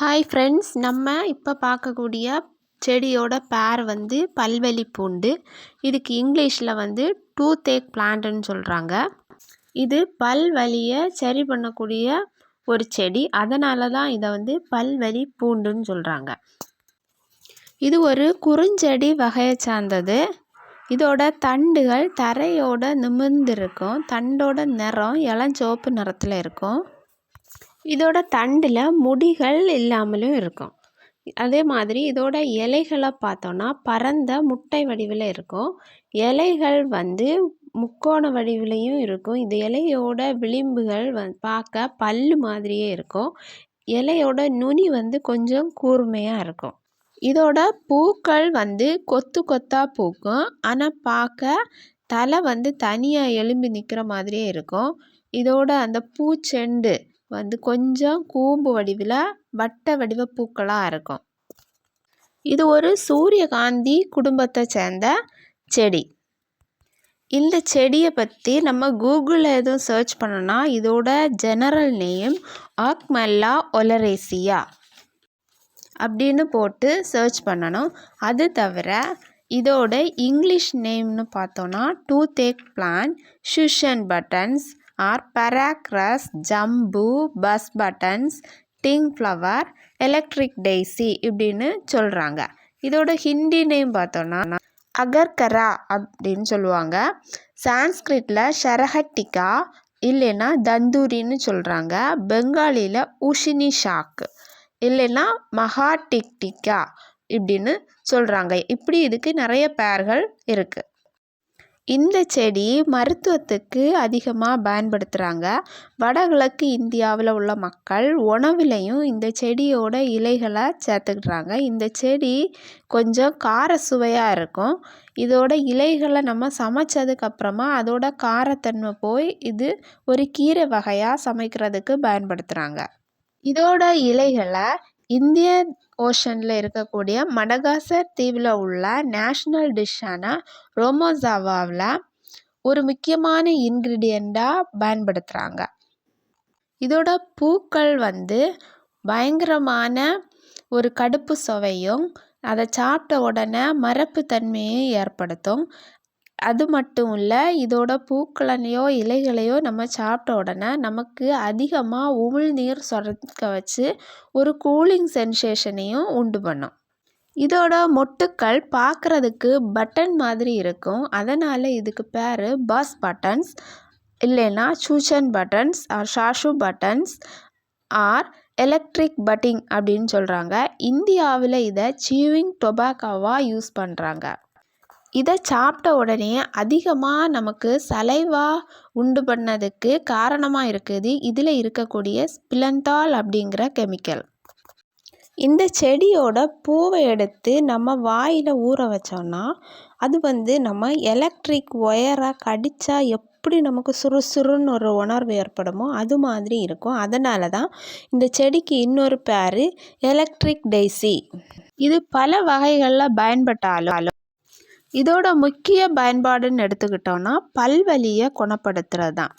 Hi friends நம்ம இப்போ பார்க்கக்கூடிய செடியோட பேர் வந்து பல்வெளி பூண்டு இதுக்கு இங்கிலீஷில் வந்து டூத்தேக் பிளான்ட்டுன்னு சொல்கிறாங்க இது பல் வலியை சரி பண்ணக்கூடிய ஒரு செடி. அதனால தான் இதை வந்து பல்வலி பூண்டுன்னு சொல்கிறாங்க இது ஒரு குறுஞ்செடி வகையை சார்ந்தது. இதோட தண்டுகள் தரையோட நிமிர்ந்திருக்கும். தண்டோட நிறம் இளஞ்சோப்பு நிறத்தில் இருக்கும். இதோட தண்டில் முடிகள் இல்லாமலும் இருக்கும். அதே மாதிரி இதோட இலைகளை பார்த்தோன்னா பரந்த முட்டை வடிவில் இருக்கும். இலைகள் வந்து முக்கோண வடிவிலையும் இருக்கும். இந்த இலையோட விளிம்புகள் வந் பார்க்க பல் மாதிரியே இருக்கும். இலையோட நுனி வந்து கொஞ்சம் கூர்மையாக இருக்கும். இதோட பூக்கள் வந்து கொத்து கொத்தாக பூக்கும். ஆனால் பார்க்க தலை வந்து தனியாக எலும்பி நிற்கிற மாதிரியே இருக்கும். இதோட அந்த பூச்செண்டு வந்து கொஞ்சம் கூம்பு வடிவில் வட்ட வடிவ பூக்களாக இருக்கும். இது ஒரு சூரியகாந்தி குடும்பத்தை சேர்ந்த செடி. இந்த செடியை பற்றி நம்ம கூகுளில் எதுவும் சர்ச் பண்ணோன்னா இதோட ஜெனரல் நேம் ஆக்மெல்லா ஒலரேசியா அப்படின்னு போட்டு சர்ச் பண்ணணும். அது தவிர இதோட இங்கிலீஷ் நேம்னு பார்த்தோன்னா toothache plant Szechuan buttons or paracress jambu buzz buttons ting flower electric daisy இப்படின்னு சொல்கிறாங்க இதோட ஹிந்தி நேம் பார்த்தோன்னா அகர்கரா அப்படின்னு சொல்லுவாங்க. சான்ஸ்கிரிட்டில் ஷரஹட்டிகா இல்லைன்னா தந்தூரின்னு சொல்கிறாங்க பெங்காலியில் உஷினி ஷாக்கு இல்லைன்னா மகாடிக்டிகா இப்படின்னு சொல்கிறாங்க இப்படி இதுக்கு நிறைய பெயர்கள் இருக்குது இந்த செடி மருத்துவத்துக்கு அதிகமாக பயன்படுத்துகிறாங்க வடகிழக்கு இந்தியாவில் உள்ள மக்கள் உணவுலையும் இந்த செடியோட இலைகளை சேர்த்துக்கிட்றாங்க இந்த செடி கொஞ்சம் கார சுவையாக இருக்கும். இதோட இலைகளை நம்ம சமைச்சதுக்கப்புறமா அதோட காரத்தன்மை போய் இது ஒரு கீரை வகையாக சமைக்கிறதுக்கு பயன்படுத்துகிறாங்க இதோட இலைகளை இந்திய ஓஷனில் இருக்கக்கூடிய மடகாசர் தீவில் உள்ள நேஷ்னல் டிஷ்ஷான ரோமோசாவாவில் ஒரு முக்கியமான இன்க்ரீடியண்ட்டாக பயன்படுத்துகிறாங்க இதோட பூக்கள் வந்து பயங்கரமான ஒரு கடுப்பு சுவையும் அதை சாப்பிட்ட உடனே மரப்பு தன்மையை ஏற்படுத்தும். அது மட்டும் இல்லை இதோட பூக்களையோ இலைகளையோ நம்ம சாப்பிட்ட உடனே நமக்கு அதிகமாக உமிழ்நீர் சுரக்க வச்சு ஒரு கூலிங் சென்சேஷனையும் உண்டு பண்ணும். இதோட மொட்டுக்கள் பார்க்குறதுக்கு பட்டன் மாதிரி இருக்கும். அதனால் இதுக்கு பேர் பஸ் பட்டன்ஸ் இல்லைன்னா சூச்சன் பட்டன்ஸ் ஆர் ஷாஷு பட்டன்ஸ் ஆர் எலக்ட்ரிக் பட்டிங் அப்படின்னு சொல்கிறாங்க இந்தியாவில் இதை சீவிங் டொபாக்கோவாக யூஸ் பண்ணுறாங்க இதை சாப்பிட்ட உடனே அதிகமாக நமக்கு சலைவா உண்டு பண்ணதுக்கு காரணமாக இருக்குது. இதில் இருக்கக்கூடிய ஸ்பிலந்தால் அப்படிங்கிற கெமிக்கல். இந்த செடியோட பூவை எடுத்து நம்ம வாயில் ஊற வச்சோம்னா அது வந்து நம்ம எலக்ட்ரிக் ஒயரை கடித்தா எப்படி நமக்கு சுறுசுறுன்னு ஒரு உணர்வு ஏற்படுமோ அது மாதிரி இருக்கும். அதனால தான் இந்த செடிக்கு இன்னொரு பேர் எலக்ட்ரிக் டெய்ஸி. இது பல வகைகளில் பயன்பட்டாலும் இதோட முக்கிய பயன்பாடுன்னு எடுத்துக்கிட்டோன்னா பல்வலியை குணப்படுத்துறது தான்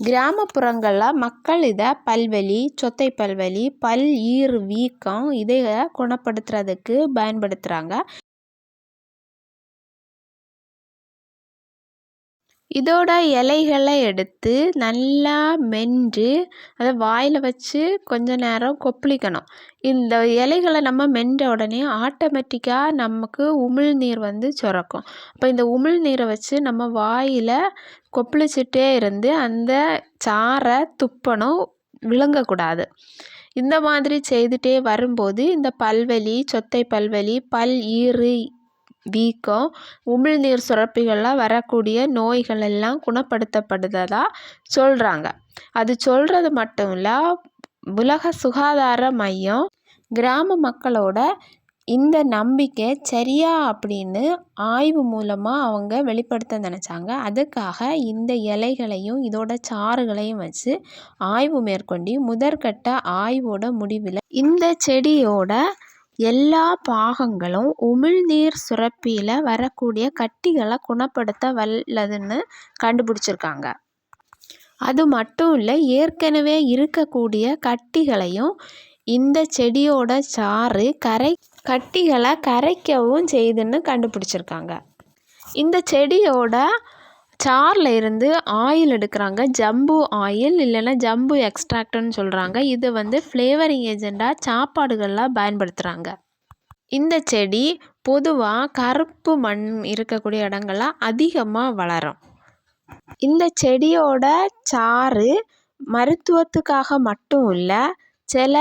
கிராமப்புறங்களில் மக்கள் இதை பல்வலி சொத்தை பல்வலி பல் ஈர் வீக்கம் இதை குணப்படுத்துறதுக்கு பயன்படுத்துகிறாங்க இதோட இலைகளை எடுத்து நல்லா மென்று அதை வாயில் வச்சு கொஞ்ச நேரம் கொப்பளிக்கணும். இந்த இலைகளை நம்ம மென்ற உடனே ஆட்டோமேட்டிக்காக நமக்கு உமிழ்நீர் வந்து சுரக்கும். அப்போ இந்த உமிழ்நீரை வச்சு நம்ம வாயில் கொப்பளிச்சிட்டே இருந்து அந்த சாறை துப்பணும் விழுங்கக்கூடாது. இந்த மாதிரி செய்துகிட்டே வரும்போது இந்த பல்வலி சொத்தை பல்வலி பல் ஈறு வீக்கம் உமிழ்நீர் சுரப்பிகள்லாம் வரக்கூடிய நோய்கள் எல்லாம் குணப்படுத்தப்படுதாக சொல்கிறாங்க அது சொல்கிறது மட்டும் இல்லை உலக சுகாதார மையம் கிராம மக்களோட இந்த நம்பிக்கை சரியா அப்படின்னு ஆய்வு மூலமாக அவங்க வெளிப்படுத்த நினச்சாங்க. அதுக்காக இந்த இலைகளையும் இதோட சாறுகளையும் வச்சு ஆய்வு மேற்கொண்டு முதற்கட்ட ஆய்வோட முடிவில் இந்த செடியோட எல்லா பாகங்களும் உமிழ்நீர் சுரப்பியில் வரக்கூடிய கட்டிகளை குணப்படுத்த வல்லதுன்னு கண்டுபிடிச்சிருக்காங்க. அது மட்டும் இல்லை ஏற்கனவே இருக்கக்கூடிய கட்டிகளையும் இந்த செடியோட சாறு கரை கட்டிகளை கரைக்கவும் செய்துன்னு கண்டுபிடிச்சிருக்காங்க. இந்த செடியோட சாரில் இருந்து ஆயில் எடுக்கிறாங்க. ஜம்பு ஆயில் இல்லைன்னா ஜம்பு எக்ஸ்ட்ராக்ட்னு சொல்கிறாங்க இது வந்து ஃப்ளேவரிங் ஏஜெண்டாக சாப்பாடுகளில் பயன்படுத்துகிறாங்க இந்த செடி பொதுவாக கருப்பு மண் இருக்கக்கூடிய இடங்கள்லாம் அதிகமாக வளரும். இந்த செடியோட சாறு மருத்துவத்துக்காக மட்டும் இல்லை சில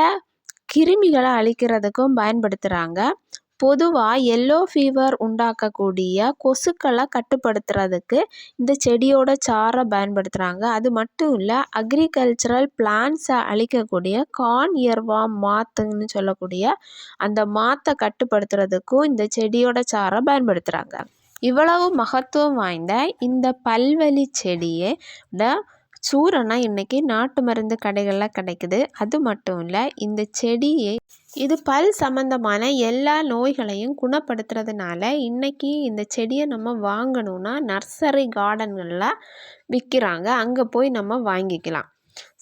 கிருமிகளை அழிக்கிறதுக்கும் பயன்படுத்துகிறாங்க பொதுவாக எல்லோ ஃபீவர் உண்டாக்கக்கூடிய கொசுக்களை கட்டுப்படுத்துறதுக்கு இந்த செடியோட சாறை பயன்படுத்துகிறாங்க அது மட்டும் இல்லை அக்ரிகல்ச்சரல் பிளான்ட்ஸை அழிக்கக்கூடிய கார்ன் இயர்வா மாத்துன்னு சொல்லக்கூடிய அந்த மாத்தை கட்டுப்படுத்துறதுக்கும் இந்த செடியோட சாறை பயன்படுத்துகிறாங்க இவ்வளவு மகத்துவம் வாய்ந்த இந்த பல்வலி செடியை சூரணை இன்றைக்கி நாட்டு மருந்து கடைகளில் கிடைக்குது. அது மட்டும் இல்லை இந்த செடியை இது பல் சம்மந்தமான எல்லா நோய்களையும் குணப்படுத்துறதுனால இன்றைக்கி இந்த செடியை நம்ம வாங்கணுன்னா நர்சரி கார்டன்களில் விற்கிறாங்க அங்கே போய் நம்ம வாங்கிக்கலாம்.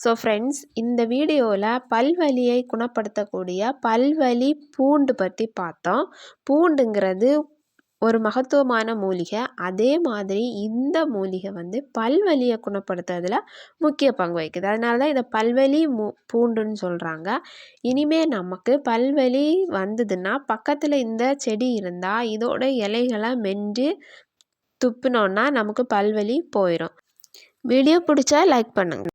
ஸோ ஃப்ரெண்ட்ஸ் இந்த வீடியோவில் பல்வலியை குணப்படுத்தக்கூடிய பல்வலி பூண்டு பற்றி பார்த்தோம். பூண்டுங்கிறது ஒரு மகத்துவமான மூலிகை. அதே மாதிரி இந்த மூலிகை வந்து பல்வலியை குணப்படுத்துறதுல முக்கிய பங்கு வகிக்குது. அதனால தான் இதை பல்வலி மூ பூண்டுன்னு சொல்கிறாங்க இனிமே நமக்கு பல்வலி வந்ததுன்னா பக்கத்தில் இந்த செடி இருந்தால் இதோட இலைகளை மென்று துப்புனோன்னா நமக்கு பல்வலி போயிடும் வீடியோ பிடிச்சா லைக் பண்ணுங்கள்